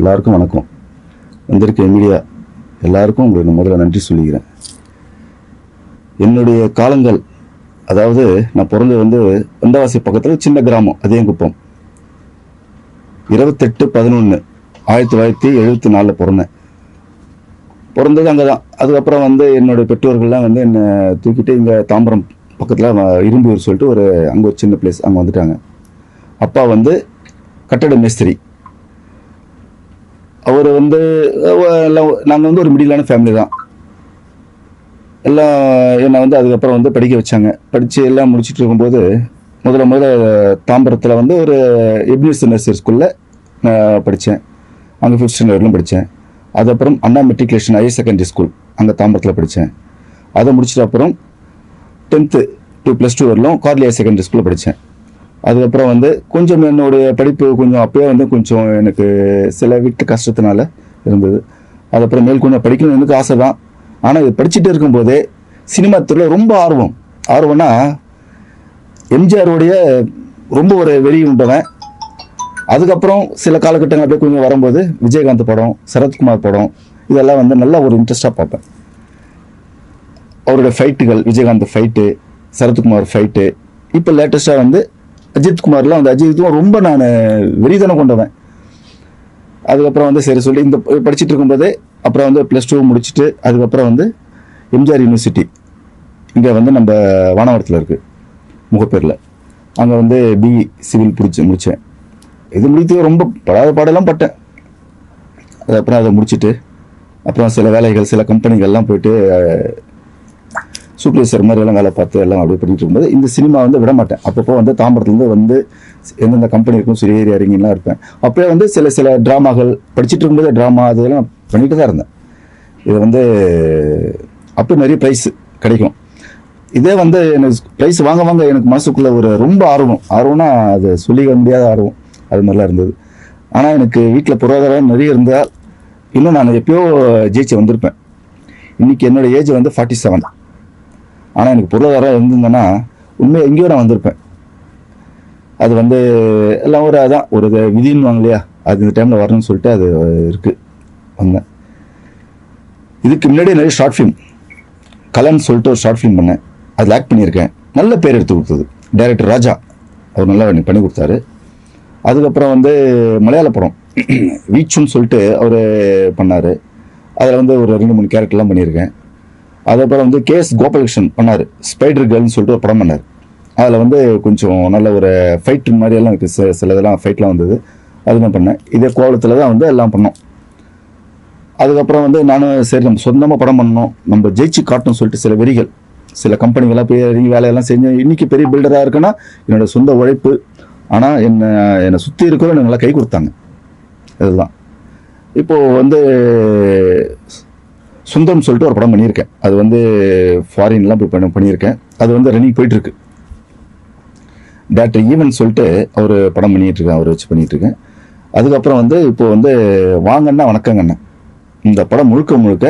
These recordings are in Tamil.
எல்லாருக்கும் வணக்கம். வந்திருக்க மீடியா எல்லாருக்கும் உங்களுக்கு நான் முதல்ல நன்றி சொல்லிக்கிறேன். என்னுடைய காலங்கள் அதாவது நான் பிறந்தது வந்து வந்தவாசி பக்கத்தில் சின்ன கிராமம் அதேங்குப்பம். இருபத்தெட்டு பதினொன்று ஆயிரத்தி தொள்ளாயிரத்தி எழுபத்தி நாலில் பிறந்தேன். பிறந்தது அங்கே தான் அதுக்கப்புறம் வந்து என்னுடைய பெற்றோர்கள்லாம் வந்து என்னை தூக்கிட்டு இங்கே தாம்பரம் பக்கத்தில் இரும்பூர் சொல்லிட்டு ஒரு அங்கே ஒரு சின்ன பிளேஸ் அங்கே வந்துட்டாங்க. அப்பா வந்து கட்டட மேஸ்திரி. அவர் வந்து எல்லாம் நாங்கள் வந்து ஒரு மிடிலான ஃபேமிலி தான். எல்லாம் என்னை வந்து அதுக்கப்புறம் வந்து படிக்க வச்சாங்க. படித்து எல்லாம் முடிச்சிட்டு இருக்கும்போது முதல்ல முதல்ல தாம்பரத்தில் வந்து ஒரு எப்னிஸ் நர்சரி ஸ்கூலில் நான் படித்தேன் அங்கே ஃபிஃப்த் ஸ்டாண்டர்ட் படித்தேன் அதுக்கப்புறம் Anna matriculation higher secondary school அங்கே தாம்பரத்தில் படித்தேன் அதை முடிச்சிட்ட அப்புறம் டென்த்து டூ ப்ளஸ் டூ வரலும் கார்லி ஹையர் செகண்டரி ஸ்கூலில் படித்தேன் அதுக்கப்புறம் வந்து கொஞ்சம் என்னுடைய படிப்பு கொஞ்சம் அப்பயே வந்து கொஞ்சம் எனக்கு சில வீட்டு கஷ்டத்தினால இருந்தது. அதுக்கப்புறம் மேல் கொஞ்சம் படிக்கணும் எனக்கு ஆசை தான். ஆனால் இது படிச்சுட்டு இருக்கும்போதே சினிமா துறையில் ரொம்ப ஆர்வம். ஆர்வம்னா எம்ஜிஆருடைய ரொம்ப ஒரு வெறி உண்டவன். அதுக்கப்புறம் சில காலகட்டங்கள் அப்படியே கொஞ்சம் வரும்போது விஜயகாந்த் படம் சரத்குமார் படம் இதெல்லாம் வந்து நல்லா ஒரு இன்ட்ரெஸ்டாக பார்ப்பேன். அவருடைய ஃபைட்டுகள் விஜயகாந்த் ஃபைட்டு சரத்குமார் ஃபைட்டு இப்போ லேட்டஸ்ட்டாக வந்து அஜித் குமார்லாம் வந்து அஜித்தும் ரொம்ப நான் வெறிதனம் கொண்டவன். அதுக்கப்புறம் வந்து சரி சொல்லி இந்த படிச்சுட்டு இருக்கும்போதே அப்புறம் வந்து ப்ளஸ் டூ முடிச்சுட்டு அதுக்கப்புறம் வந்து எம்ஜிஆர் யூனிவர்சிட்டி இங்கே வந்து நம்ம வானவரத்தில் இருக்குது முகப்பேரில். அங்கே வந்து பிஇ சிவில் பிடிச்சி முடித்தேன் இது முடித்து ரொம்ப படாத பாடெல்லாம் பட்டேன். அதுக்கப்புறம் அதை முடிச்சுட்டு அப்புறம் சில வேலைகள் சில கம்பெனிகள்லாம் போயிட்டு சூப்பர்வைசர் மாதிரி எல்லாம் வேலை பார்த்து எல்லாம் அப்படியே பண்ணிட்டு இருக்கும்போது இந்த சினிமா வந்து விட மாட்டேன் அப்பப்போ வந்து தாம்பரத்துலேருந்து வந்து எந்தெந்த கம்பெனி இருக்கும் சிறிய ஏரியா இறங்கிலாம் இருப்பேன். அப்படியே வந்து சில சில ட்ராமாக்கள் படிச்சுட்டு இருக்கும்போது ட்ராமா அதெல்லாம் பண்ணிட்டு தான் இருந்தேன். இது வந்து அப்போ நிறைய ப்ரைஸ் கிடைக்கும். இதே வந்து எனக்கு ப்ரைஸ் வாங்க வாங்க எனக்கு மனசுக்குள்ளே ஒரு ரொம்ப ஆர்வம். ஆர்வம்னா அது சொல்லிக்க முடியாத ஆர்வம். அது மாதிரிலாம் இருந்தது. ஆனால் எனக்கு வீட்டில் பொருளாதாரம் நிறைய இருந்தால் இன்னும் நான் எப்பயோ ஜெயிச்சு வந்திருப்பேன். இன்னைக்கு என்னோடய ஏஜ் வந்து ஃபார்ட்டி செவன் ஆனால் எனக்கு பொருளாதாரம் இருந்திருந்தேன்னா உண்மையாக எங்கேயோ நான் வந்திருப்பேன். அது வந்து எல்லாம் ஒரு அதான் ஒரு விதின்னு இல்லையா? அது இந்த டைமில் வரணும்னு சொல்லிட்டு அது இருக்குது வந்தேன். இதுக்கு முன்னாடியே நிறைய ஷார்ட் ஃபிலிம் கலன்னு சொல்லிட்டு ஒரு ஷார்ட் ஃபிலிம் பண்ணேன். அதில் ஆக்ட் பண்ணியிருக்கேன். நல்ல பேர் எடுத்து கொடுத்தது. டைரக்டர் ராஜா. அவர் நல்லா எனக்கு பண்ணி கொடுத்தாரு. அதுக்கப்புறம் வந்து மலையாள படம். வீச்சுன்னு சொல்லிட்டு அவர் பண்ணார். அதில் வந்து ஒரு ரெண்டு மூணு கேரக்டர்லாம் பண்ணியிருக்கேன். அதுக்கப்புறம் வந்து கேஎஸ் கோபாலகிருஷ்ணன் பண்ணார். ஸ்பைடர் கேர்ள்னு சொல்லிட்டு ஒரு படம் பண்ணார். அதில் வந்து கொஞ்சம் நல்ல ஒரு ஃபைட் மாதிரி எல்லாம் இருக்குது சில சில இதெல்லாம் ஃபைட்லாம் வந்தது. அதுதான் பண்ணேன். இதே கோவலத்தில் தான் வந்து எல்லாம் பண்ணோம். அதுக்கப்புறம் வந்து நானும் சரி நம்ம சொந்தமாக படம் பண்ணணும். நம்ம ஜெயிச்சு காட்டணும்னு சொல்லிட்டு சில வெறிகள். சில கம்பெனிகளாக போய் இறங்கி வேலையெல்லாம் செஞ்சு இன்றைக்கி பெரிய பில்டராக இருக்குன்னா என்னோட சொந்த உழைப்பு. ஆனால் என்னை என்னை சுற்றி இருக்கிறவங்க நல்லா கை கொடுத்தாங்க. இதுதான் இப்போது வந்து சுந்தரம் சொல்லிட்டு ஒரு படம் பண்ணியிருக்கேன். அது வந்து ஃபாரின்லாம் போய் பண்ண பண்ணியிருக்கேன். அது வந்து ரன்னிங் போயிட்டுருக்கு. டேரக்டர் ஈவன் சொல்லிட்டு அவர் படம் பண்ணிகிட்டு இருக்கேன் அவர் வச்சு பண்ணிகிட்ருக்கேன் அதுக்கப்புறம் வந்து இப்போ வந்து வாங்கண்ணா வணக்கங்கண்ணா. இந்த படம் முழுக்க முழுக்க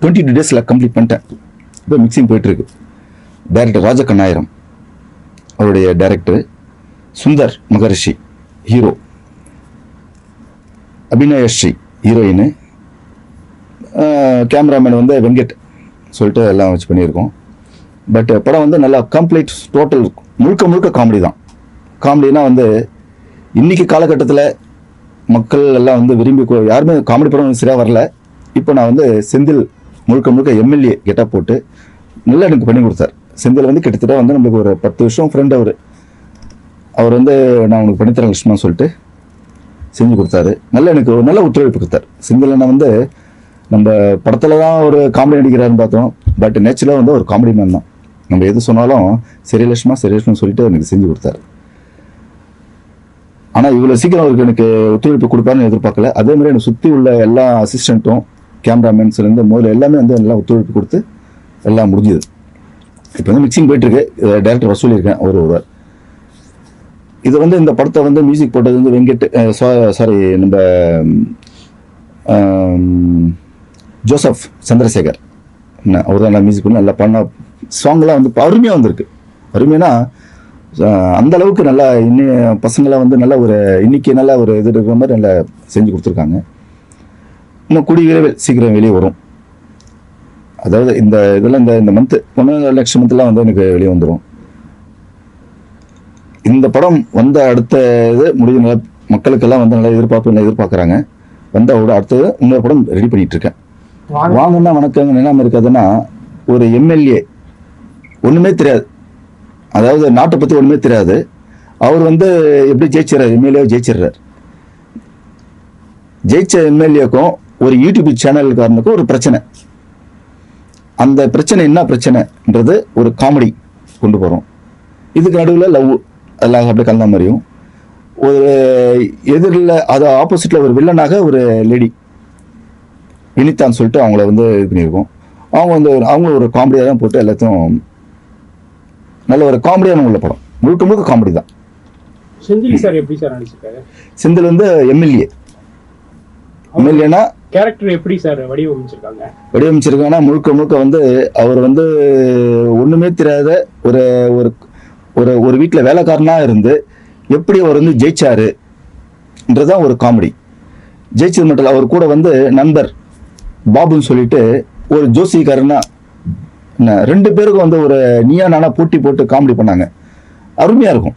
டுவெண்ட்டி டூ டேஸில் கம்ப்ளீட் பண்ணிட்டேன். இப்போ மிக்சிங் போயிட்டுருக்கு. டைரக்டர் ராஜகண்ணாயிரம் அவருடைய director Sundar Maharishi hero Abhinayashree heroine cameraman வந்து வெங்கட் சொல்லிட்டு எல்லாம் வச்சு பண்ணியிருக்கோம். பட் படம் வந்து நல்லா கம்ப்ளீட் டோட்டல் முழுக்க முழுக்க காமெடி தான். காமெடினா வந்து இன்னைக்கு காலகட்டத்தில் மக்கள் எல்லாம் வந்து விரும்பி யாருமே காமெடி படம் சரியாக வரல. இப்போ நான் வந்து செந்தில் முழுக்க முழுக்க எம்எல்ஏ கெட்டா போட்டு நல்லா எனக்கு பண்ணி கொடுத்தார். செந்தில் வந்து கிட்டத்தட்ட வந்து நம்மளுக்கு ஒரு பத்து வருஷம் ஃப்ரெண்ட் அவர். அவர் வந்து நான் உனக்கு பண்ணித்தரேன் லட்சுமணன் சொல்லிட்டு செஞ்சு கொடுத்தாரு. நல்ல எனக்கு ஒரு நல்ல ஒத்துழைப்பு கொடுத்தார். செந்தில் அண்ணா வந்து நம்ம படத்தில் தான் ஒரு காமெடி நடிக்கிறாருன்னு பார்த்தோம். பட் நேச்சுரலாக வந்து ஒரு காமெடி மேன் தான். நம்ம எது சொன்னாலும் சரி லட்சுமா சொல்லிட்டு எனக்கு செஞ்சு கொடுத்தாரு. ஆனால் இவ்வளோ சீக்கிரம் அவருக்கு எனக்கு ஒத்துழைப்பு கொடுப்பாருன்னு எதிர்பார்க்கல. அதே மாதிரி என்னை சுற்றி உள்ள எல்லா அசிஸ்டண்ட்டும் கேமராமேன்ஸ்லேருந்து முதல்ல எல்லாமே வந்து நல்லா ஒத்துழைப்பு கொடுத்து எல்லாம் முடிஞ்சுது. இப்போ வந்து மிக்சிங் போயிட்டுருக்கு. டேரக்டர் வர சொல்லியிருக்கேன் ஒரு ஒருவர் இது வந்து இந்த படத்தை வந்து மியூசிக் போட்டது வந்து வெங்கட் சாரி நம்ம ஜோசப் சந்திரசேகர். என்ன அவர் தான் நல்லா மியூசிக் பண்ணி நல்லா பண்ண சாங்லாம் வந்து அருமையாக வந்திருக்கு. அருமையான அந்த அளவுக்கு நல்லா இன்னும் பசங்களாம் வந்து நல்லா ஒரு இன்னைக்கு நல்லா ஒரு இது இருக்கிற மாதிரி நல்லா செஞ்சு கொடுத்துருக்காங்க. இன்னும் கூடிய விரைவில் சீக்கிரம் வெளியே வரும். அதாவது இந்த இதெல்லாம் இந்த இந்த மந்த்து ஒன்று லட்சம் மந்த்லாம் வந்து எனக்கு வெளியே வந்துடும் இந்த படம் வந்த அடுத்த இது முடிஞ்ச நல்லா மக்களுக்கெல்லாம் வந்து நல்லா எதிர்பார்ப்பு நல்லா எதிர்பார்க்குறாங்க. வந்த அடுத்தது இன்னொரு படம் ரெடி பண்ணிகிட்ருக்கேன் வாங்கினா வணக்கங்க வணக்கம் இருக்காதுன்னா ஒரு எம்எல்ஏ ஒன்றுமே தெரியாது. அதாவது நாட்டை பற்றி ஒன்றுமே தெரியாது. அவர் வந்து எப்படி ஜெயிச்சிடறாரு? எம்எல்ஏ ஜெயிச்சிடுறாரு. ஜெயிச்ச எம்எல்ஏக்கும் ஒரு யூடியூப் சேனல்காரனுக்கும் ஒரு பிரச்சனை. அந்த பிரச்சனை என்ன பிரச்சனைன்றது ஒரு காமெடி கொண்டு போகிறோம் இதுக்கு நடுவில் லவ் எல்லாம் அப்படியே கலந்த மாதிரியும். ஒரு எதிரில் அது ஆப்போசிட்டில் ஒரு வில்லனாக ஒரு லேடி வினிதான்னு சொல்லிட்டு அவங்கள வந்து இது பண்ணியிருக்கோம். அவங்க வந்து ஒரு- அவங்க ஒரு காமெடியாக தான் போட்டு எல்லாத்தையும் நல்ல ஒரு காமெடியான உள்ள படம். முழுக்க முழுக்க காமெடி தான். செந்தில் சார் எப்படி சார் நடிச்சிருக்காரு? செந்தில் வந்து எம்எல்ஏ எம்எல்ஏனா கேரக்டர் எப்படி சார் வடிவமைச்சிருக்காங்க? வடிவமைச்சிருக்காங்கன்னா முழுக்க முழுக்க வந்து அவர் வந்து ஒன்றுமே தெரியாத ஒரு ஒரு ஒரு ஒரு வீட்டில் வேலைக்காரனாக இருந்து எப்படி அவர் வந்து ஜெயிச்சாருன்றதுதான் ஒரு காமெடி ஜெயிச்சது மட்டும் இல்லை அவர் கூட வந்து நண்பர் பாபுன்னு சொல்லிட்டு ஒரு ஜோசிக்காரனா என்ன ரெண்டு பேருக்கும் வந்து ஒரு நீயா நானா போட்டி போட்டு காமெடி பண்ணாங்க. அருமையாக இருக்கும்.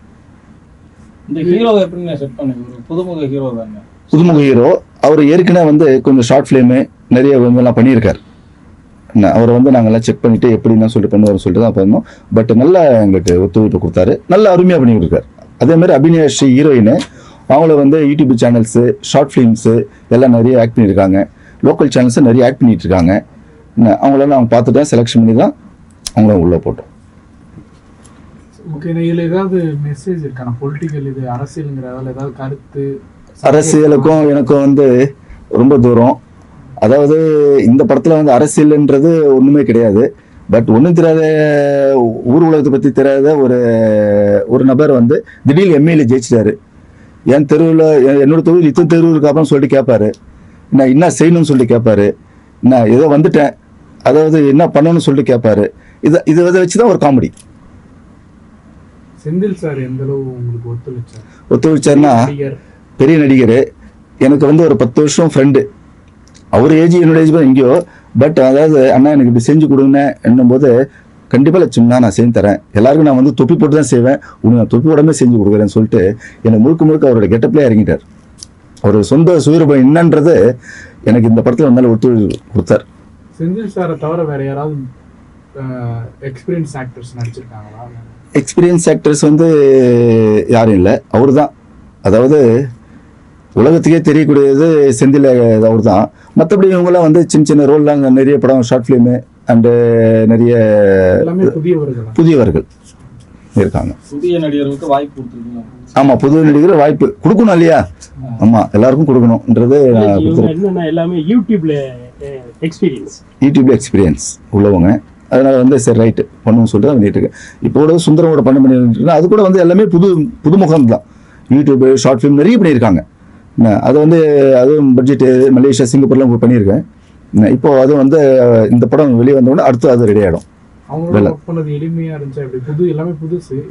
புதுமுக ஹீரோ தாங்க. புதுமுக ஹீரோ அவர் ஏற்கனவே வந்து கொஞ்சம் ஷார்ட் ஃபிலிமு நிறைய இதெல்லாம் பண்ணியிருக்கார். என்ன அவரை வந்து நாங்கள்லாம் செக் பண்ணிட்டு எப்படின்னு சொல்லிட்டு பண்ணுவார்னு சொல்லிட்டு தான் பண்ணோம். பட் நல்லா எங்களுக்கு ஒத்துழைப்பு கொடுத்தாரு. நல்லா அருமையாக பண்ணிட்டு இருக்காரு அதே மாதிரி ஸ்ரீ ஹீரோயின் அவங்கள வந்து யூடியூப் சேனல்ஸு ஷார்ட் ஃபிலிம்ஸு எல்லாம் நிறைய ஆக்ட் பண்ணியிருக்காங்க. லோக்கல் சேனல்ஸை நிறைய ஆக்ட் பண்ணிட்டு இருக்காங்க அவங்களெல்லாம் அவங்க பார்த்துட்டு செலெக்ஷன் பண்ணி தான் அவங்கள உள்ளே போட்டோம். ஓகே இதில் ஏதாவது மெசேஜ் இருக்கான பொலிட்டிக்கல் இது அரசியலுங்கிறதால ஏதாவது கருத்து அரசியலுக்கும் எனக்கும் வந்து ரொம்ப தூரம். அதாவது இந்த படத்தில் வந்து அரசியல்ன்றது ஒன்றுமே கிடையாது. பட் ஒன்றும் தெரியாத ஊர் உலகத்தை பற்றி தெரியாத ஒரு ஒரு நபர் வந்து திடீர்னு எம்எல்ஏ ஜெயிச்சிட்டாரு. என் தெருவில் என்னோட தெருவில் இத்தனை தெருவு இருக்கு அப்புறம் சொல்லிட்டு கேட்பாரு நான் என்ன செய்யணும்னு சொல்லிட்டு கேட்பாரு நான் ஏதோ வந்துட்டேன். அதாவது என்ன பண்ணணும்னு சொல்லிட்டு கேட்பாரு இதை இதை இதை வச்சு தான் ஒரு காமெடி செந்தில் சார் எந்த அளவு உங்களுக்கு ஒத்துழைச்சார்? ஒத்துழைச்சாருன்னா நடிகர். பெரிய நடிகர். எனக்கு வந்து ஒரு பத்து வருஷம் ஃப்ரெண்டு அவர் ஏஜ் என்னோட ஏஜ் எங்கேயோ. பட் அதாவது அண்ணா எனக்கு இப்படி செஞ்சு கொடுங்க என்னும்போது கண்டிப்பாக லட்சுமிண்ணா நான் செஞ்சு தரேன். எல்லாருக்கும் நான் வந்து தொப்பி போட்டு தான் செய்வேன். உனக்கு நான் தொப்பி உடம்பே செஞ்சு கொடுக்குறேன்னு சொல்லிட்டு எனக்கு முழுக்க முழுக்க அவரோட கெட்டப்லேயே இறங்கிட்டார். அவர் சொந்த சுயரூபம் என்னன்றது எனக்கு இந்த படத்தில் வந்தாலும் ஒத்துழைப்பு கொடுத்தார். செந்தில் சாரை தவிர வேற யாராவது எக்ஸ்பீரியன்ஸ் ஆக்டர்ஸ் நடிச்சிருக்காங்களா? எக்ஸ்பீரியன்ஸ் ஆக்டர்ஸ் வந்து யாரும் இல்லை. அவர் தான் அதாவது உலகத்துக்கே தெரியக்கூடியது செந்தில் அவர் தான் மற்றபடி இவங்கெல்லாம் வந்து சின்ன சின்ன ரோல்லாம் நிறைய படம் ஷார்ட் ஃபிலிமு அண்டு நிறைய புதியவர்கள். புதியவர்கள். இருக்காங்க. புதிய நடிகர்களுக்கு வாய்ப்பு ஆமாம் புது நடிகர் வாய்ப்பு கொடுக்கணும் இல்லையா? ஆமாம் எல்லாருக்கும் என்னன்னா எல்லாமே யூடியூப்ல எக்ஸ்பீரியன்ஸ் யூடியூப்ல எக்ஸ்பீரியன்ஸ் உள்ளவங்க. அதனால வந்து சரி ரைட்டு பண்ணுவோம் சொல்லிட்டு தான் பண்ணிட்டு இப்போ கூட சுந்தரமோட பண்ண பண்ணிட்டு அது கூட வந்து எல்லாமே புது புதுமுகம் தான். யூடியூப் ஷார்ட் ஃபிலிம் நிறைய பண்ணியிருக்காங்க. அது வந்து அதுவும் பட்ஜெட்டு மலேசியா சிங்கப்பூர்லாம் பண்ணியிருக்கேன். இப்போ அது வந்து இந்த படம் வெளியே வந்தோடனே அடுத்து அது ரெடி ஆகிடும்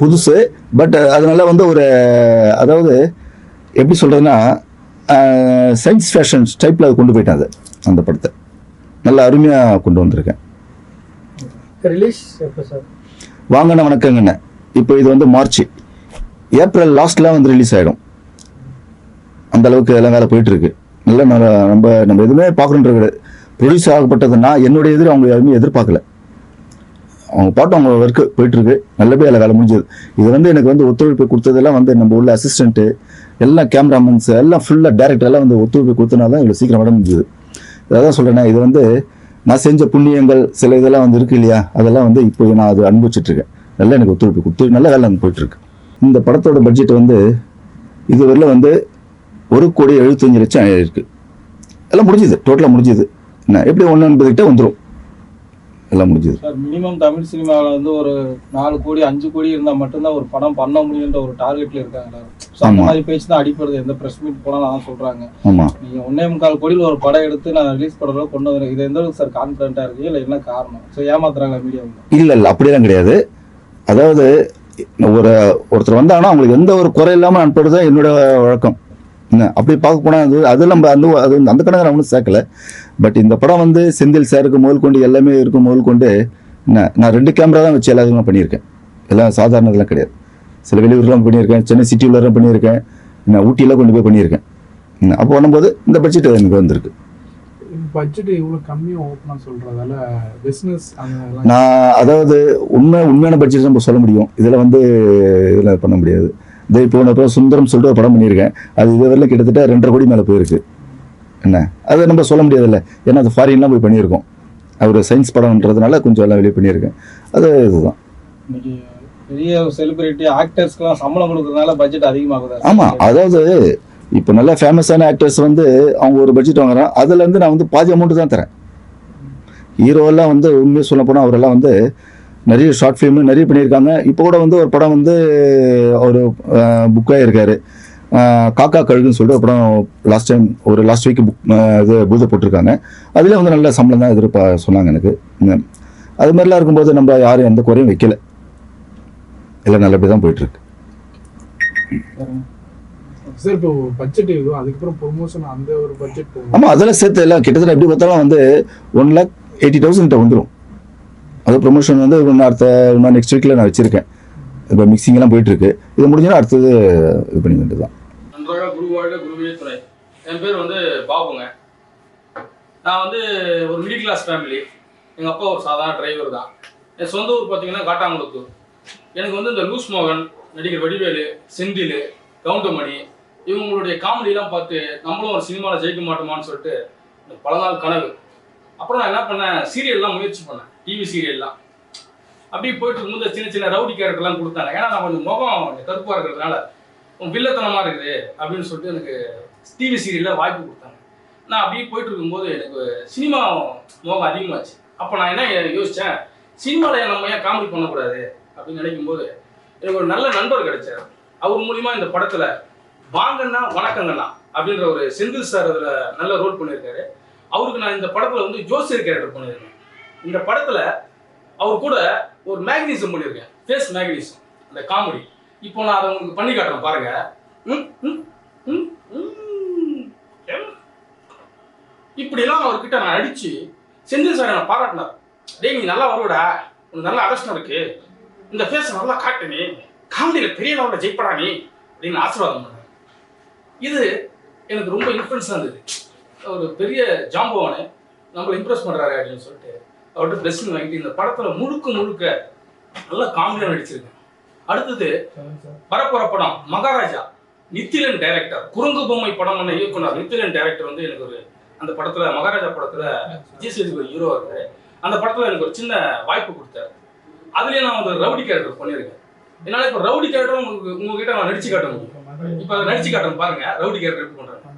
புதுசு. பட் அதனால வந்து ஒரு அதாவது எப்படி சொல்கிறதுன்னா சயின்ஸ் ஃபேஷன் டைப்பில் அது கொண்டு போயிட்டேன் அது அந்த படத்தை. நல்லா அருமையாக கொண்டு வந்திருக்கேன். வாங்கண்ண வணக்கங்கண்ண இப்போ இது வந்து மார்ச். ஏப்ரல் லாஸ்ட்ல வந்து ரிலீஸ் ஆயிடும். அந்த அளவுக்கு எல்லாம் வேலை போயிட்டு இருக்கு நல்ல நம்ம நம்ம எதுவுமே பார்க்கணுன்றது ப்ரொடியூஸ் ஆகப்பட்டதுன்னா என்னுடைய எதிர் அவங்க யாருமே எதிர்பார்க்கல. அவங்க பாட்டு அவங்க ஒர்க்கு போயிட்டுருக்கு. நல்லபடியாக அதில் வேலை முடிஞ்சது. இது வந்து எனக்கு வந்து ஒத்துழைப்பு கொடுத்ததெல்லாம் வந்து நம்ம உள்ள அசிஸ்டன்ட்டு எல்லாம் கேமராமேன்ஸ் எல்லாம் ஃபுல்லாக டேரக்டர் எல்லாம் வந்து ஒத்துழைப்பு கொடுத்தனால தான் இவ்வளோ சீக்கிரம் வர முடிஞ்சது. அதான் சொல்கிறேன்னா இது வந்து நான் செஞ்ச புண்ணியங்கள் சில இதெல்லாம் வந்து இருக்கு இல்லையா? அதெல்லாம் வந்து இப்போ நான் அது அனுபவிச்சுட்டு இருக்கேன் நல்லா எனக்கு ஒத்துழைப்பு கொடுத்து நல்ல வேலை போயிட்டுருக்கு. இந்த படத்தோட பட்ஜெட் வந்து இதுவரையில் வந்து ஒரு கோடி எழுபத்தஞ்சு லட்சம் ஆயிருக்கு. எல்லாம் முடிஞ்சுது டோட்டலாக முடிஞ்சுது. என்ன எப்படி ஒன்று என்பதுகிட்ட வந்துடும் எல்லாம் முடிஞ்சுது. சார் மினிமம் தமிழ் சினிமாவில் வந்து ஒரு நாலு கோடி அஞ்சு கோடி இருந்தால் மட்டும்தான் ஒரு படம் பண்ண முடியுன்ற ஒரு டார்கெட்ல இருக்காங்க. So, அந்த. மாதிரி பேச்சு தான் அடிப்படுது எந்த ப்ரெஸ் மீட் போனாலும் அதான் சொல்றாங்க. ஆமாம் நீங்க ஒன்னே முக்கால் கோடியில் ஒரு படம் எடுத்து நான் ரிலீஸ் பண்றதோ கொண்டு வரேன் இது எந்த அளவுக்கு சார் கான்பிடண்டா இருக்கு? இல்லை என்ன காரணம்? ஸோ ஏமாத்துறாங்க மீடியா இல்லை இல்லை அப்படியெல்லாம் கிடையாது. அதாவது ஒரு ஒருத்தர் வந்தாங்கன்னா அவங்களுக்கு எந்த ஒரு குறை இல்லாமல் அனுப்புறது தான் என்னோட வழக்கம். என்ன? அப்படி பார்க்க போனால் அது அது நம்ம அந்த அது அந்த நான் ஒன்றும் சேர்க்கல. பட் இந்த படம் வந்து செந்தில் சாருக்கு முதல் கொண்டு எல்லாமே இருக்கும் முதல் கொண்டு என்ன நான் ரெண்டு கேமரா தான் வச்சு எல்லாத்தையும் பண்ணியிருக்கேன். எல்லாம் சாதாரண இதெல்லாம் கிடையாது. சில வெளியூர்லாம் பண்ணியிருக்கேன் சென்னை சிட்டி உள்ளலாம் பண்ணியிருக்கேன். என்ன ஊட்டியெல்லாம் கொண்டு போய் பண்ணியிருக்கேன். அப்போ பண்ணும்போது இந்த பட்ஜெட் எனக்கு வந்திருக்கு. பட்ஜெட் இவ்வளோ கம்மியாக ஓப்பனாக சொல்கிறதால பிஸ்னஸ் அந்த நான் அதாவது உண்மை உண்மையான பட்ஜெட் நம்ம சொல்ல முடியும். இதில் வந்து இதில் பண்ண முடியாது. இதே நான் இப்போ சுந்தரம் சொல்லிட்டு ஒரு படம் பண்ணியிருக்கேன். அது இது வரையிலும் கிட்டத்தட்ட ரெண்டரை கோடி மேலே போயிருக்கு. என்ன? அதை நம்ம சொல்ல முடியாதுல்ல. ஏன்னா அது ஃபாரின்லாம் போய் பண்ணியிருக்கோம். அவர் சயின்ஸ் படம்ன்றதுனால கொஞ்சம் எல்லாம் வெளியே பண்ணியிருக்கேன். அது இதுதான். பெரிய செலிபிரிட்டி ஆக்டர்ஸ்க்குலாம் சம்பளம் கொடுக்கறதுனால பட்ஜெட் அதிகமாகுதா? ஆமாம் அதாவது இப்போ நல்ல ஃபேமஸான ஆக்டர்ஸ் வந்து அவங்க ஒரு பட்ஜெட் வாங்குறான் அதுலேருந்து நான் வந்து பாதி அமௌண்ட்டு தான் தரேன். ஹீரோவெல்லாம் வந்து உண்மையாக சொல்ல போனால் அவரெல்லாம் வந்து நிறைய ஷார்ட் ஃபிலிம் நிறைய பண்ணியிருக்காங்க. இப்போ கூட வந்து ஒரு படம் வந்து ஒரு புக்காக இருக்காரு காக்கா கழுகுன்னு சொல்லிட்டு ஒரு படம் லாஸ்ட் டைம் ஒரு லாஸ்ட் வீக் புக் இது பூஜை போட்டிருக்காங்க. அதுலேயே வந்து நல்ல சம்பளம் தான் எதிர்ப்பா சொன்னாங்க எனக்கு. அது மாதிரிலாம் இருக்கும்போது நம்ம யாரும் எந்த குறையும் வைக்கல. எல்லாம் நல்லபடி தான் போயிட்டுருக்கு சார் இப்போ பட்ஜெட் இதுவும் அதுக்கப்புறம் ப்ரொமோஷன் அந்த ஒரு பட்ஜெட் போகும் ஆமாம் அதெல்லாம் சேர்த்து எல்லாம் கிட்டத்தட்ட எப்படி பார்த்தாலும் வந்து ஒன் லேக் எயிட்டி தௌசண்ட் வந்துடும் அது ப்ரொமோஷன் வந்து இன்னும் அடுத்த இன்னும் நெக்ஸ்ட் வீக்கில் நான் வச்சுருக்கேன். இப்போ மிக்சிங்லாம் போயிட்டுருக்கு. இது முடிஞ்சாலும் அடுத்தது இது பண்ணி வேண்டியது தான் நன்றாக குருவாழ்க குருவே துணை என் பேர் வந்து பாபுங்க. நான் வந்து ஒரு மிடில் கிளாஸ் ஃபேமிலி எங்கள் அப்பா ஒரு சாதாரண டிரைவர் தான். என் சொந்த ஊர் பார்த்தீங்கன்னா காட்டாங்குளத்தூர். எனக்கு வந்து இந்த லூஸ் மோகன் நடிகர் வடிவேலு செந்தில் கவுண்டமணி இவங்களுடைய காமெடியெலாம் பார்த்து நம்மளும் ஒரு சினிமாவில் ஜெயிக்க மாட்டோமான்னு சொல்லிட்டு பல நாள் கனவு. அப்புறம் நான் என்ன பண்ணேன்? சீரியல்லாம் முயற்சி பண்ணேன். டிவி சீரியல்லாம் அப்படியே போயிட்டு இருக்கும்போது சின்ன சின்ன ரவுடி கேரக்டர்லாம் கொடுத்தாங்க. ஏன்னா நான் கொஞ்சம் முகம் கொஞ்சம் கருப்பாக இருக்கிறதுனால உன் வில்லத்தனமா இருக்குது அப்படின்னு சொல்லிட்டு எனக்கு டிவி சீரியலில் வாய்ப்பு கொடுத்தாங்க. நான் அப்படியே போயிட்டு இருக்கும்போது எனக்கு சினிமா மோகம் அதிகமாச்சு. அப்போ நான் என்ன யோசித்தேன் சினிமாவில் நம்ம ஏன் காமெடி பண்ணக்கூடாது? அப்படின்னு நினைக்கும்போது எனக்கு ஒரு நல்ல நண்பர் கிடைச்சார். அவர் மூலிமா இந்த படத்தில் வாங்கண்ணா வணக்கங்கண்ணா அப்படின்ற ஒரு செந்தில் சார் அதில் நல்ல ரோல் பண்ணியிருக்காரு. அவருக்கு நான் இந்த படத்தில் வந்து ஜோசியர் கேரக்டர் பண்ணியிருக்கேன் இந்த படத்துல அவர் கூட ஒரு மேக்னிசம் பண்ணியிருக்கேன் ஃபேஸ் மேக்னீசம் அந்த காமெடி இப்போ நான் அதை உங்களுக்கு பண்ணி காட்டுறேன் பாருங்க. ம், ம், ம், இப்படிலாம் அவர்கிட்ட நான் அடிச்சு செந்தில் சார் என்னை பாராட்டினார். டேய் நீ நல்லா வருவடா. உனக்கு நல்ல அதிர்ஷ்டம் இருக்கு இந்த ஃபேஸ் நல்லா காட்டு நீ. காமெடியில் பெரிய லெவலில் ஜெயிப்படா நீ. அப்படின்னு ஆசீர்வாதம் பண்ணார் இது எனக்கு ரொம்ப இன்ஃப்ளூன்ஸாக இருந்தது. ஒரு பெரிய ஜாம்பவானு நம்மளை இம்ப்ரெஸ் பண்ணுறாரு அப்படின்னு சொல்லிட்டு அவர்கிட்ட பிளெஸிங் வாங்கிட்டு இந்த படத்துல முழுக்க முழுக்க நல்லா காமெடியாக நடிச்சிருக்கேன். அடுத்தது வரப்போற படம் மகாராஜா. நித்திலன் டைரக்டர் குரங்கு பொம்மை படம் பண்ண இயக்குனர். நித்திலன் டைரக்டர் வந்து எனக்கு ஒரு அந்த படத்துல மகாராஜா படத்துல விஜய் சேதுபதி ஹீரோ இருக்கு அந்த படத்துல எனக்கு ஒரு சின்ன வாய்ப்பு கொடுத்தாரு. அதுலயே நான் ஒரு ரவுடி கேரக்டர் பண்ணியிருக்கேன். என்னால இப்ப ரவுடி கேரக்டரும் உங்களுக்கு உங்ககிட்ட நான் நடிச்சு காட்ட முடியும். இப்ப அதை நடிச்சு காட்டுறேன் பாருங்க. ரவுடி கேரக்டர் எப்படி பண்றேன்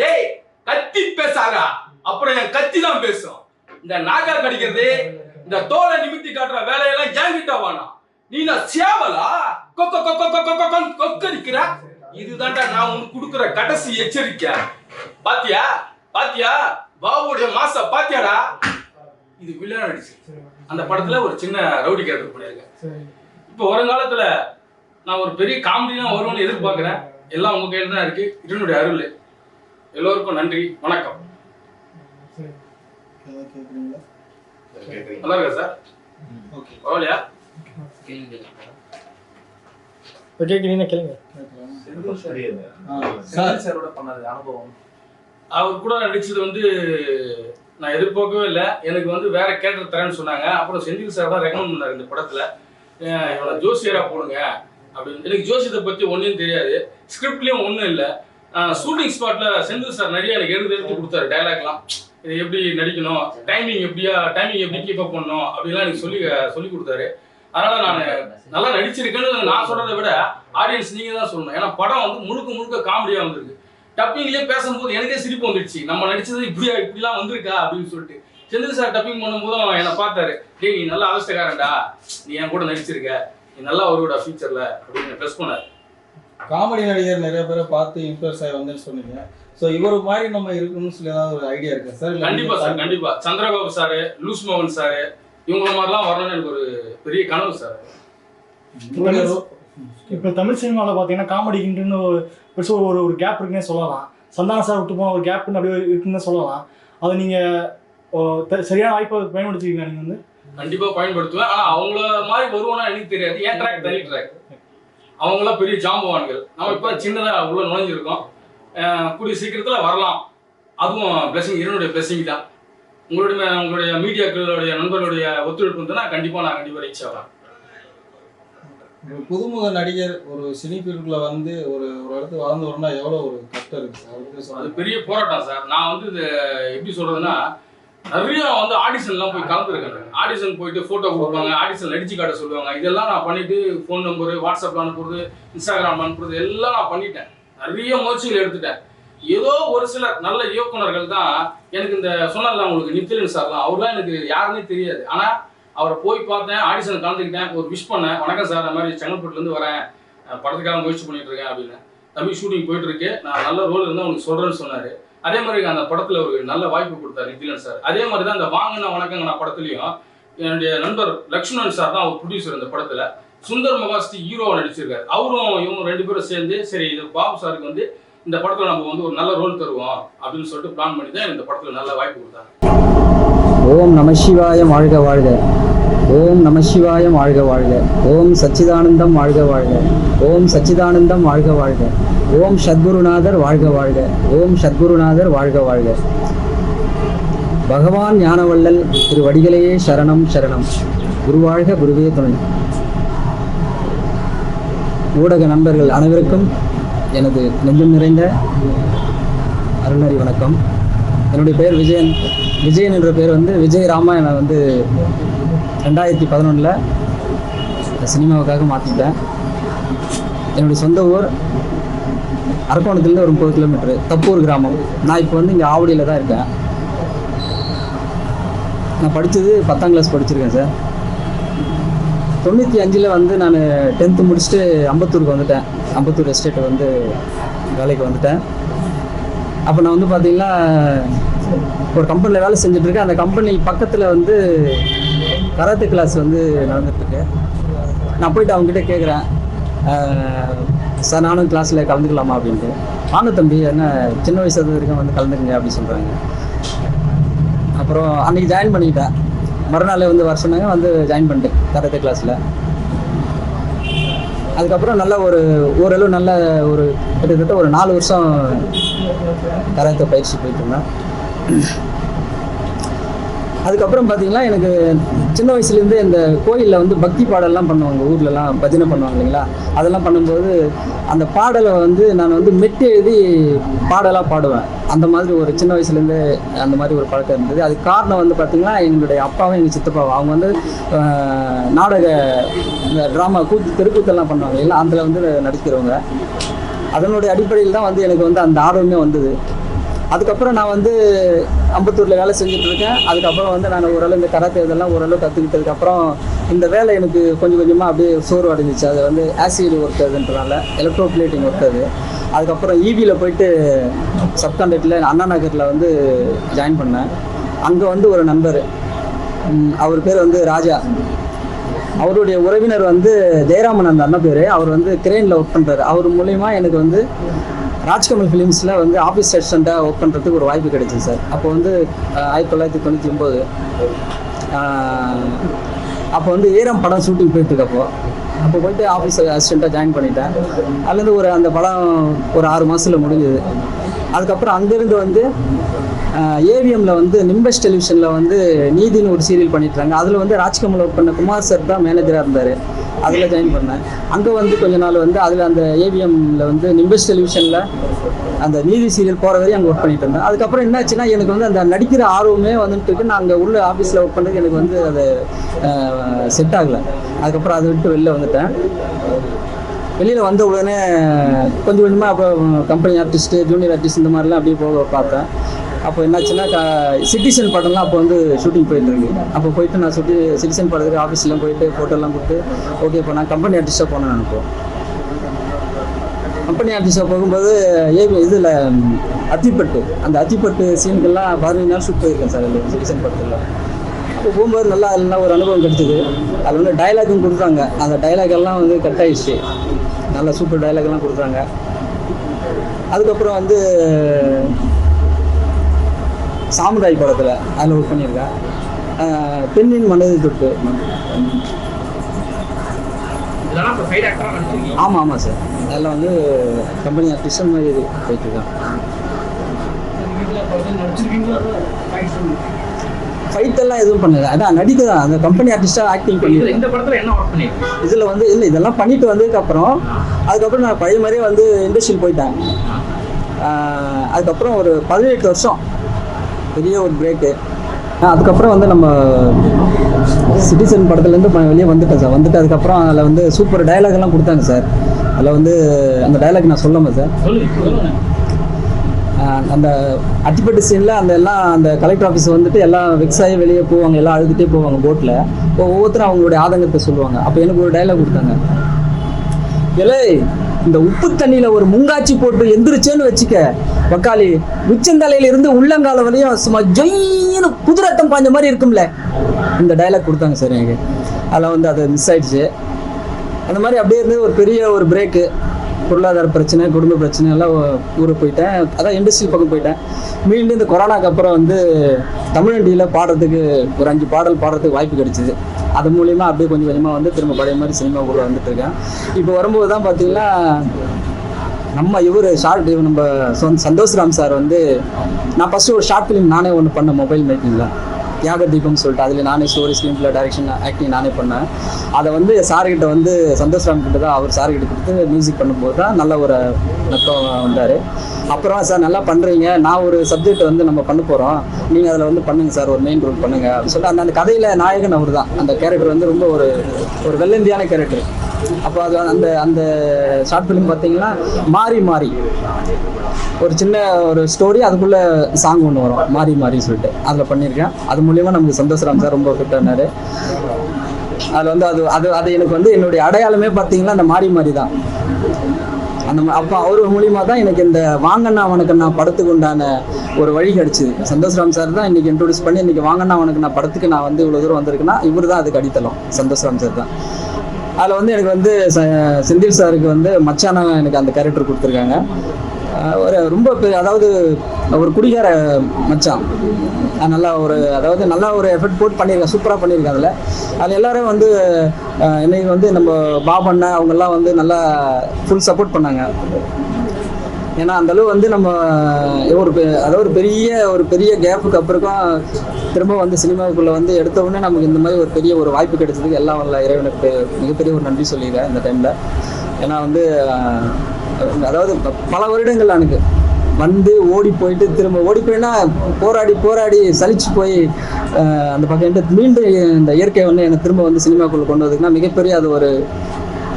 டேய் கத்தி பேசாதா. அப்புறம் என் கத்தி தான் பேசும். இந்த நாகா கடிக்கிறது இந்த தோலை நிமித்தி காட்டுற வேலையெல்லாம் என்கிட்ட வேணாம் நீ நான் சேவலா? கொக்க கொக்க கொக்க கொக்க கொக்கரிக்கிற இதுதான்டா நான் உனக்கு கொடுக்குற கடைசி எச்சரிக்கை. பாத்தியா? பாத்தியா? பாபுடைய மாச பாத்தியாடா? இது வில்லன் அடிச்சு. அந்த படத்துல ஒரு சின்ன ரவுடி கேரக்டர் பண்ணியிருக்கேன். இப்போ வருங்காலத்துல நான் ஒரு பெரிய காமெடினா வரும்னு எதிர்பார்க்கிறேன். எல்லாம் உங்க கையில தான் இருக்கு. இதனுடைய அருள். எல்லோருக்கும் நன்றி. வணக்கம். நல்லா இருக்கா சார் ஓகே நீங்க கேளுங்க சார் சாரோட பண்ணது அனுபவம் அவர் கூட நடிச்சது வந்து நான் எதிர்பார்க்கவே இல்லை. எனக்கு வந்து வேற கேரக்டர் தரேன்னு சொன்னாங்க. அப்புறம் செந்தில் சார் தான் ரெக்கமெண்ட் பண்ணார் இந்த படத்துல. இவனை ஜோசியரா போடுங்க? அப்படின்னு. எனக்கு ஜோசியத்தை பத்தி ஒன்றும் தெரியாது. ஸ்கிரிப்ட்லயும் ஒன்றும் இல்லை. ஷூட்டிங் ஸ்பாட்ல செந்தில் சார் நிறைய எனக்கு எடுத்து எடுத்து கொடுத்தாரு டைலாக்லாம் இது எப்படி நடிக்கணும்? டைமிங் எப்படியா? டைமிங் எப்படி கீப் அப் பண்ணணும்? அப்படிலாம் எனக்கு சொல்லி சொல்லி கொடுத்தாரு. அதனால நான் நல்லா நடிச்சிருக்கேன்னு நான் சொல்றதை விட ஆடியன்ஸ் நீங்க தான் சொல்லணும். ஏன்னா படம் வந்து முழுக்க முழுக்க காமெடியா வந்திருக்கு. டப்பிங்லயே பேசும்போது எனக்கே சிரிப்பு வந்துடுச்சு. நம்ம நடிச்சது இப்படியா இப்படிலாம் வந்திருக்கா? அப்படின்னு சொல்லிட்டு. செந்தில் சார் டப்பிங் பண்ணும்போதும் என்னை பார்த்தாரு. டேய் நீ நல்லா அவஸ்தக்காரன்டா நீ என் கூட நடிச்சிருக்க. நீ நல்லா வருவடா ஃபியூச்சர்ல அப்படின்னு ப்ரெஸ் பண்ணாரு. காமெடி நடிகர் நிறைய பேரை பார்த்து இன்ஃப்ளூயன்ஸ் ஆகி வந்தேன்னு சொன்னீங்க. ஸோ இவர் மாதிரி நம்ம இருக்கணும்னு சொல்லி ஏதாவது ஒரு ஐடியா இருக்கா சார் இல்ல கண்டிப்பா சார் கண்டிப்பா. சந்திரபாபு சாரு லூஸ் மோகன் சாரு இவங்கள மாதிரிலாம் வரணும்னு எனக்கு ஒரு பெரிய கனவு சார் இப்போ தமிழ் சினிமாவில் பார்த்தீங்கன்னா காமெடிக்குன்னு ஒரு பெருசாக ஒரு ஒரு கேப் இருக்குன்னே சொல்லலாம். சந்தான சார் விட்டு போன ஒரு கேப்னு அப்படியே இருக்குன்னு சொல்லலாம். அதை நீங்கள் சரியான வாய்ப்பை பயன்படுத்திருக்கீங்க நீங்கள் வந்து? கண்டிப்பா பயன்படுத்துவேன். ஆனா அவங்கள மாதிரி வருவானா எனக்கு தெரியாது. ஏன் ட்ராக் தனி ட்ராக் அவங்களாம் பெரிய ஜாம்பவான்கள். நம்ம இப்ப சின்னதா உள்ள நுழைஞ்சிருக்கோம். கூடிய சீக்கிரத்துல வரலாம். அதுவும் பிளஸிங் என்னுடைய பிளஸிங் தான். உங்களுடைய உங்களுடைய மீடியாக்களுடைய நண்பர்களுடைய ஒத்துழைப்பு இருந்ததுன்னா கண்டிப்பா நான் கண்டிப்பா ரீச் ஆகிறேன் புதுமுக நடிகர் ஒரு சினி ஃபீல்டுக்குள்ள வந்து ஒரு ஒரு இடத்துக்கு வளர்ந்து வரணும்னா எவ்வளோ ஒரு கஷ்டம் இருக்கு சார்? அதை. பெரிய போராட்டம் சார். நான் வந்து இது எப்படி சொல்றதுன்னா நிறைய வந்து ஆடிஷன்லாம் போய் கலந்துருக்கேன் ஆடிஷன் போயிட்டு ஃபோட்டோ கொடுப்பாங்க ஆடிஷன் நடிச்சு காட்ட சொல்லுவாங்க. இதெல்லாம் நான் பண்ணிட்டு ஃபோன் நம்பரு வாட்ஸ்அப்ல அனுப்புறது இன்ஸ்டாகிராம் அனுப்புறது எல்லாம் நான் பண்ணிட்டேன். நிறைய முயற்சிகள் எடுத்துட்டேன். ஏதோ ஒரு சிலர் நல்ல இயக்குனர்கள் தான் எனக்கு இந்த சொன்னல உங்களுக்கு நித்திலன் சார்லாம். அவர்லாம் எனக்கு யாருன்னே தெரியாது. ஆனால் அவரை போய் பார்த்தேன் ஆடிஷன் கலந்துக்கிட்டேன். ஒரு விஷ் பண்ணேன். வணக்கம் சார் அந்த மாதிரி செங்கல்பட்டுலேருந்து வரேன். படத்துக்காக முயற்சி பண்ணிட்டு இருக்கேன் அப்படின்னு. தம்பி ஷூட்டிங் போயிட்டு இருக்கு. நான் நல்ல ரோல் இருந்தால் உங்களுக்கு சொல்கிறேன்னு சொன்னார். அதே மாதிரி அந்த படத்தில் ஒரு நல்ல வாய்ப்பு கொடுத்தாரு நிதிலன் சார். அதே மாதிரி தான் அந்த வாங்கின வணக்கங்க நான் படத்துலையும். என்னுடைய நண்பர் லக்ஷ்மணன் சார் தான் அவர் ப்ரொடியூசர் இந்த படத்தில். சுந்தர் மகாஸ்தி ஹீரோவை நடிச்சிருக்காரு. அவரும் இவங்க ரெண்டு பேரும் சேர்ந்து சரி இது பாபு சாருக்கு வந்து இந்த படத்துல நம்ம வந்து ஒரு நல்ல ரோல் தருவோம் அப்படின்னு சொல்லிட்டு பிளான் பண்ணி தான் இந்த படத்துல நல்ல வாய்ப்பு கொடுத்தாங்க ஓம் நம சிவாய வாழ்க வாழ்க. ஓம் நம சிவாயம் வாழ்க வாழ்க. ஓம் சச்சிதானந்தம் வாழ்க வாழ்க. ஓம் சச்சிதானந்தம் வாழ்க வாழ்க. ஓம் சத்குருநாதர் வாழ்க வாழ்க. ஓம் சத்குருநாதர் வாழ்க வாழ்க. பகவான் ஞானவள்ளல் திரு வடிகளையே சரணம் சரணம். குருவாழ்க குருவே துணை. ஊடக நண்பர்கள் அனைவருக்கும் எனது நெஞ்சம் நிறைந்த அருணரி வணக்கம். என்னுடைய பெயர் விஜயன். விஜயன் என்ற பேர் வந்து விஜய் ராமாயண வந்து ரெண்டாயிரத்தி பதினொன்றில் சினிமாவுக்காக மாற்றிட்டேன் என்னுடைய சொந்த ஊர் அரக்கோணத்துலேருந்து ஒரு முப்பது கிலோமீட்டர். தப்பூர் கிராமம். நான் இப்போ வந்து இங்கே ஆவடியில் தான் இருக்கேன். நான் படித்தது பத்தாம் கிளாஸ் படிச்சிருக்கேன் சார். தொண்ணூற்றி அஞ்சில் வந்து நான் டென்த்து முடிச்சுட்டு அம்பத்தூருக்கு வந்துட்டேன். அம்பத்தூர் எஸ்டேட்டு வந்து வேலைக்கு வந்துட்டேன். அப்போ நான் வந்து பார்த்தீங்கன்னா ஒரு கம்பெனியில் வேலை செஞ்சுட்ருக்கேன் அந்த கம்பெனி பக்கத்தில் வந்து கராத்தே கிளாஸ் வந்து நடந்துட்டுருக்கு. நான் போயிட்டு அவங்ககிட்ட கேட்குறேன் சார் நானும் கிளாஸில் கலந்துக்கலாமா? அப்படின்ட்டு. வாங்க தம்பி என்ன சின்ன வயசு வரைக்கும் வந்து கலந்துக்குங்க அப்படின்னு சொல்கிறாங்க அப்புறம் அன்றைக்கி ஜாயின் பண்ணிக்கிட்டேன் மறுநாள் வந்து வர சொன்னாங்க வந்து ஜாயின் பண்ணிட்டேன் கராத்தே கிளாஸில் அதுக்கப்புறம் நல்ல ஒரு ஓரளவு நல்ல ஒரு கிட்டத்தட்ட ஒரு நாலு வருஷம் கராத்தே பயிற்சி போயிட்டு இருந்தேன். அதுக்கப்புறம் பார்த்தீங்கன்னா எனக்கு சின்ன வயசுலேருந்தே இந்த கோயிலில் வந்து பக்தி பாடலாம் பண்ணுவாங்க ஊர்லலாம் பஜனை பண்ணுவாங்க இல்லைங்களா? அதெல்லாம் பண்ணும்போது அந்த பாடலை வந்து நான் வந்து மெட்டு எழுதி பாடலாக பாடுவேன். அந்த மாதிரி ஒரு சின்ன வயசுலேருந்தே அந்த மாதிரி ஒரு பழக்கம் இருந்தது. அதுக்கு காரணம் வந்து பார்த்திங்கன்னா எங்களுடைய அப்பாவும் எங்கள் சித்தப்பாவும். அவங்க வந்து நாடக இந்த ட்ராமா கூத்து தெருக்கூத்தெல்லாம் பண்ணுவாங்க இல்லைங்களா? அதில் வந்து நடிக்கிறவங்க. அதனுடைய அடிப்படையில் தான் வந்து எனக்கு வந்து அந்த ஆர்வமே வந்தது. அதுக்கப்புறம் நான் வந்து அம்பத்தூரில் வேலை செஞ்சுட்டு இருக்கேன். அதுக்கப்புறம் வந்து நான் ஓரளவு இந்த கராத்தே இதெல்லாம் ஓரளவு கற்றுக்கிட்டதுக்கப்புறம் இந்த வேலை எனக்கு கொஞ்சம் கொஞ்சமாக அப்படியே சோர்வு அடைஞ்சிச்சு அது வந்து ஆசிட் ஒர்க் அதுன்றனால எலக்ட்ரோ பிளேட்டிங் ஒர்க் அது. அதுக்கப்புறம் ஈபியில் போயிட்டு சப்கான்ட்ராக்டில் அண்ணா நகரில் வந்து ஜாயின் பண்ணேன். அங்கே வந்து ஒரு நண்பர். அவர் பேர் வந்து ராஜா. அவருடைய உறவினர் வந்து ஜெயராமன் அந்த அண்ணன் பேர். அவர் வந்து கிரெயினில் ஒர்க் பண்ணுறாரு அவர் மூலயமா எனக்கு வந்து ராஜ்கமல் ஃபிலிம்ஸில் வந்து ஆஃபீஸ் அசிஸ்டண்ட்டாக ஒர்க் பண்ணுறதுக்கு ஒரு வாய்ப்பு கிடைச்சிது சார். அப்போ வந்து ஆயிரத்தி தொள்ளாயிரத்தி தொண்ணூற்றி ஒம்பது அப்போ வந்து வீரம் படம் ஷூட்டிங் போயிட்டுருக்கப்போ அப்போ அப்போ போயிட்டு ஆஃபீஸ் அசிஸ்டண்ட்டாக ஜாயின் பண்ணிட்டேன். அதுலேருந்து ஒரு அந்த படம் ஒரு ஆறு மாதத்தில் முடிஞ்சுது. அதுக்கப்புறம் அங்கேருந்து வந்து ஏவிஎம்மில் வந்து நிம்பஸ் டெலிவிஷனில் வந்து நீதின்னு ஒரு சீரியல் பண்ணிட்டுருக்காங்க அதில் வந்து ராஜ்கமல் ஒர்க் பண்ண குமார் சார் தான் மேனேஜராக இருந்தார். அதில் ஜாயின் பண்ணேன். அங்கே வந்து கொஞ்ச நாள் வந்து அதில் அந்த ஏவிஎம்மில் வந்து நிம்பஸ் டெலிவிஷனில் அந்த நீதி சீரியல் போகிற வரையும் அங்கே ஒர்க் பண்ணிட்டு இருந்தேன். அதுக்கப்புறம் என்னாச்சுன்னா எனக்கு வந்து அந்த நடிக்கிற ஆர்வமே வந்துட்டு இருக்கு. நான் அங்கே உள்ள ஆஃபீஸில் ஒர்க் பண்ணுறது எனக்கு வந்து அது செட் ஆகலை. அதுக்கப்புறம் அதை விட்டு வெளில வந்துட்டேன். வெளியில் வந்த உடனே கொஞ்சம் கொஞ்சமாக அப்போ கம்பெனி ஆர்டிஸ்ட்டு ஜூனியர் ஆர்டிஸ்ட் இந்த மாதிரிலாம் அப்படியே போக பார்த்தேன் அப்போ என்னாச்சுன்னா சிட்டிசன் படம்லாம் அப்போ வந்து ஷூட்டிங் போயிட்டு இருக்கு. அப்போ போயிட்டு நான் சுட்டி சிட்டிசன் படத்துக்கு ஆஃபீஸ்லாம் போயிட்டு ஃபோட்டோலாம் கொடுத்து ஓகே இப்போ நான் கம்பெனி ஆஃபீஸாக போனேன் நினைப்போம் கம்பெனி ஆஃபீஸாக போகும்போது ஏ இதில் அத்திப்பட்டு. அந்த அத்திப்பட்டு சீனுக்கெல்லாம் பதினஞ்சு நாள் ஷூட் போயிருக்கேன் சார் சிட்டிசன் படத்தில். அப்போ போகும்போது நல்லா எல்லாம் ஒரு அனுபவம் கிடைச்சிது. அதில் வந்து டைலாக்கும் கொடுத்தாங்க அந்த டைலாக் எல்லாம் வந்து கட் ஆயிடுச்சு. நல்ல சூப்பர் டைலாக்லாம் கொடுத்தாங்க அதுக்கப்புறம் வந்து சாமுராய் படத்தில் அதில் ஒர்க் பண்ணியிருக்கேன் பெண்ணின் மனதை தொட்டு. ஆமாம் ஆமாம் சார் அதில் வந்து கம்பெனி ஆர்டிஸ்ட் மாதிரி இது போயிட்டுருக்கேன் ஃபைட் எல்லாம் எதுவும் பண்ணல. அதான் நடிக்க தான். அந்த கம்பெனி ஆர்டிஸ்டாக ஆக்டிங் பண்ணியிருக்கேன் இந்த படத்தில் என்ன ஒர்க் பண்ணியிருக்கீங்க இதில் வந்து இல்லை இதெல்லாம் பண்ணிட்டு வந்ததுக்கப்புறம் அதுக்கப்புறம் நான் பழைய மாதிரியே வந்து இண்டஸ்ட்ரியில் போயிட்டேன். அதுக்கப்புறம் ஒரு பதினெட்டு வருஷம். பெரிய ஒரு பிரேக்கு அதுக்கப்புறம் வந்து நம்ம சிட்டிசன் படத்துலேருந்து வெளியே வந்துட்டேன் சார். வந்துட்டு அதுக்கப்புறம் அதில் வந்து சூப்பர் எல்லாம் கொடுத்தாங்க சார். அதில் வந்து அந்த டயலாக் நான் சொல்லாமா சார். அந்த அட்டிப்பட்டு சீனில் அந்த எல்லாம் அந்த கலெக்டர் ஆஃபீஸ் வந்துட்டு எல்லாம் வெக்ஸ் ஆகி வெளியே போவாங்க எல்லாம் அழுதுகிட்டே போவாங்க போட்டில் இப்போ ஒவ்வொருத்தரும் அவங்களுடைய ஆதங்கத்தை சொல்லுவாங்க. அப்போ எனக்கு ஒரு டைலாக் கொடுத்தாங்க. ஏலே இந்த உப்பு தண்ணியில ஒரு முங்காச்சி போட்டு எந்திரிச்சேன்னு வச்சுக்க. வக்காலி உச்சந்தலையில இருந்து உள்ளங்கால வரையும் சும்மா ஜொயின்னு குதிரத்தம் பாஞ்ச மாதிரி இருக்கும்ல. இந்த டைலாக் கொடுத்தாங்க சார் எனக்கு. அதில் வந்து அது மிஸ் ஆயிடுச்சு. அந்த மாதிரி அப்படியே இருந்து ஒரு பெரிய ஒரு பிரேக்கு பொருளாதார பிரச்சனை குடும்ப பிரச்சனை எல்லாம் ஊருக்கு போயிட்டேன். அதான் இண்டஸ்ட்ரி பக்கம் போயிட்டேன். மீண்டும் இந்த கொரோனாக்கு அப்புறம் வந்து தமிழண்டியில் பாடுறதுக்கு ஒரு அஞ்சு பாடல் பாடுறதுக்கு வாய்ப்பு கிடைச்சிது. அது மூலியமாக அப்படியே கொஞ்சம் கொஞ்சமாக வந்து திரும்ப பழைய மாதிரி சினிமாக்குள்ளே வந்துட்டு இருக்கேன். இப்போ வரும்போது தான் பார்த்தீங்கன்னா நம்ம இவர் ஷார்ட் நம்ம சொந்த சந்தோஷ் ராம் சார் வந்து நான் ஃபஸ்ட்டு ஒரு ஷார்ட் ஃபிலிம் நானே ஒன்று பண்ணேன் மொபைல் மேக்கிங்கில் தியாக தீபம் சொல்லிட்டு அதில் நானே story screenplay direction acting நானே பண்ணேன். அதை வந்து சார்கிட்ட வந்து சந்தோஷ் ராம் கிட்ட தான் அவர் சார்கிட்ட கொடுத்து மியூசிக் பண்ணும்போது தான் நல்ல ஒரு நட்பம் வந்தார். அப்புறம் சார் நல்லா பண்ணுறீங்க நான் ஒரு சப்ஜெக்ட் வந்து நம்ம பண்ண போகிறோம் நீங்கள் அதில் வந்து பண்ணுங்கள் சார் ஒரு மெயின் ரோல் பண்ணுங்க அப்படின்னு சொல்லிட்டு அந்த அந்த கதையில் நாயகன் அவர் தான் அந்த கேரக்டர் வந்து ரொம்ப ஒரு ஒரு வெள்ளந்தியான கேரக்டர் அப்போ அது அந்த அந்த ஷார்ட் ஃபிலிம் பார்த்தீங்கன்னா மாறி மாறி. ஒரு சின்ன ஒரு ஸ்டோரி அதுக்குள்ளே சாங் ஒன்று வரும். மாறி மாறி சொல்லிட்டு. அதில் பண்ணியிருக்கேன். அது மூலியமாக நமக்கு சந்தோஷராம் சார் ரொம்ப ஃபிட் ஆனார். அதில் வந்து அது அது அது எனக்கு வந்து என்னுடைய அடையாளமே பார்த்தீங்கன்னா அந்த மாறி மாறி தான். அந்த அப்போ அவர் மூலியமா தான் எனக்கு இந்த வாங்கண்ணா வணக்கண்ணா படத்துக்கு உண்டான ஒரு வழி கிடைச்சிது. சந்தோஷ்ராம் சார் தான் இன்னைக்கு இன்ட்ரோடியூஸ் பண்ணி இன்னைக்கு வாங்கண்ணா வணக்கண்ணா படத்துக்கு நான் வந்து இவ்வளோ தூரம் வந்திருக்குன்னா இவர் தான் அதுக்கு அடித்தளம். சந்தோஷ்ராம் சார் தான். அதில் வந்து எனக்கு வந்து ச- செந்தில் சாருக்கு வந்து மச்சான எனக்கு அந்த கேரக்டர் கொடுத்துருக்காங்க. ஒரு ரொம்ப அதாவது ஒரு குடிகார மச்சான். நல்லா ஒரு அதாவது நல்லா ஒரு எஃபர்ட் போட்டு பண்ணியிருக்கேன் சூப்பராக பண்ணியிருக்கேன் அதில். அதில் எல்லாரும் வந்து என்னைக்கு வந்து நம்ம பாபண்ண அவங்கெல்லாம் வந்து நல்லா ஃபுல் சப்போர்ட் பண்ணாங்க. ஏன்னா அந்த அளவு வந்து நம்ம ஒரு பெ- அதாவது ஒரு பெரிய ஒரு பெரிய கேப்புக்கு அப்புறம் திரும்ப வந்து சினிமாவுக்குள்ள வந்து எடுத்த உடனே நமக்கு இந்த மாதிரி ஒரு பெரிய ஒரு வாய்ப்பு கிடைச்சதுக்கு எல்லாம் வரல இறைவனுக்கு மிகப்பெரிய ஒரு நன்றி சொல்லிடுறேன் இந்த டைமில் ஏன்னா வந்து அதாவது பல வருடங்கள் எனக்கு வந்து ஓடி போயிட்டு திரும்ப ஓடி போயினா போராடி போராடி சலிச்சு போய் அந்த பக்கம் மீண்டும் இந்த இயற்கை வந்து என்னை திரும்ப வந்து சினிமாக்குள்ள கொண்டு வந்ததுக்குன்னா மிகப்பெரிய அது ஒரு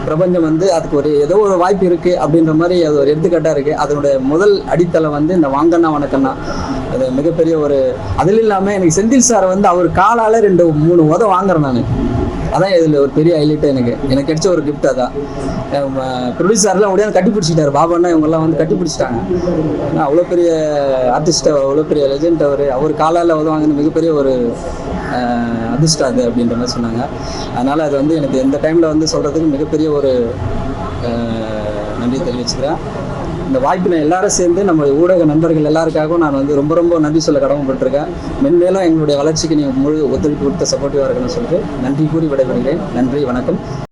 பிரபஞ்சம் வந்து அதுக்கு ஒரு ஏதோ ஒரு வாய்ப்பு இருக்கு அப்படின்ற மாதிரி அது ஒரு எடுத்துக்காட்டா இருக்கு. அதனுடைய முதல் அடித்தளம் வந்து இந்த வாங்கண்ணா வணக்கண்ணா. அது மிகப்பெரிய ஒரு அதில் இல்லாம எனக்கு செந்தில் சார் வந்து அவர் காலால ரெண்டு மூணு உத வாங்குறேன் நான். அதான் இதுல ஒரு பெரிய ஹைலைட் எனக்கு. எனக்கு கிடைச்ச ஒரு கிஃப்ட் அதான். ப்ரொடியூசர்லாம் உடனே கட்டி பிடிச்சிட்டாரு. பாபாண்ணா இவங்கெல்லாம் வந்து கட்டி பிடிச்சிட்டாங்க. ஏன்னா அவ்வளோ பெரிய ஆர்டிஸ்ட் அவ்வளோ பெரிய லெஜெண்ட் அவர். அவர் காலால் உதவாங்கன்னு மிகப்பெரிய ஒரு அதிர்ஷ்டம் அது அப்படின்ற மாதிரி சொன்னாங்க. அதனால் அது வந்து எனக்கு இந்த டைமில் வந்து சொல்கிறதுக்கு மிகப்பெரிய ஒரு நன்றி தெரிவிச்சுக்கிறேன். இந்த வாய்ப்பு நான் எல்லாரும் சேர்ந்து நம்ம ஊடக நண்பர்கள் எல்லாருக்காகவும் நான் வந்து ரொம்ப ரொம்ப நன்றி சொல்ல கடமைப்பட்டிருக்கேன். மென்மேலும் எங்களுடைய வளர்ச்சிக்கு நீங்கள் முழு ஒத்துழைப்பு கொடுத்த சப்போர்ட்டிவாக இருக்கணும்னு சொல்லிட்டு நன்றி கூறி விடைபெறுகிறேன். நன்றி வணக்கம்.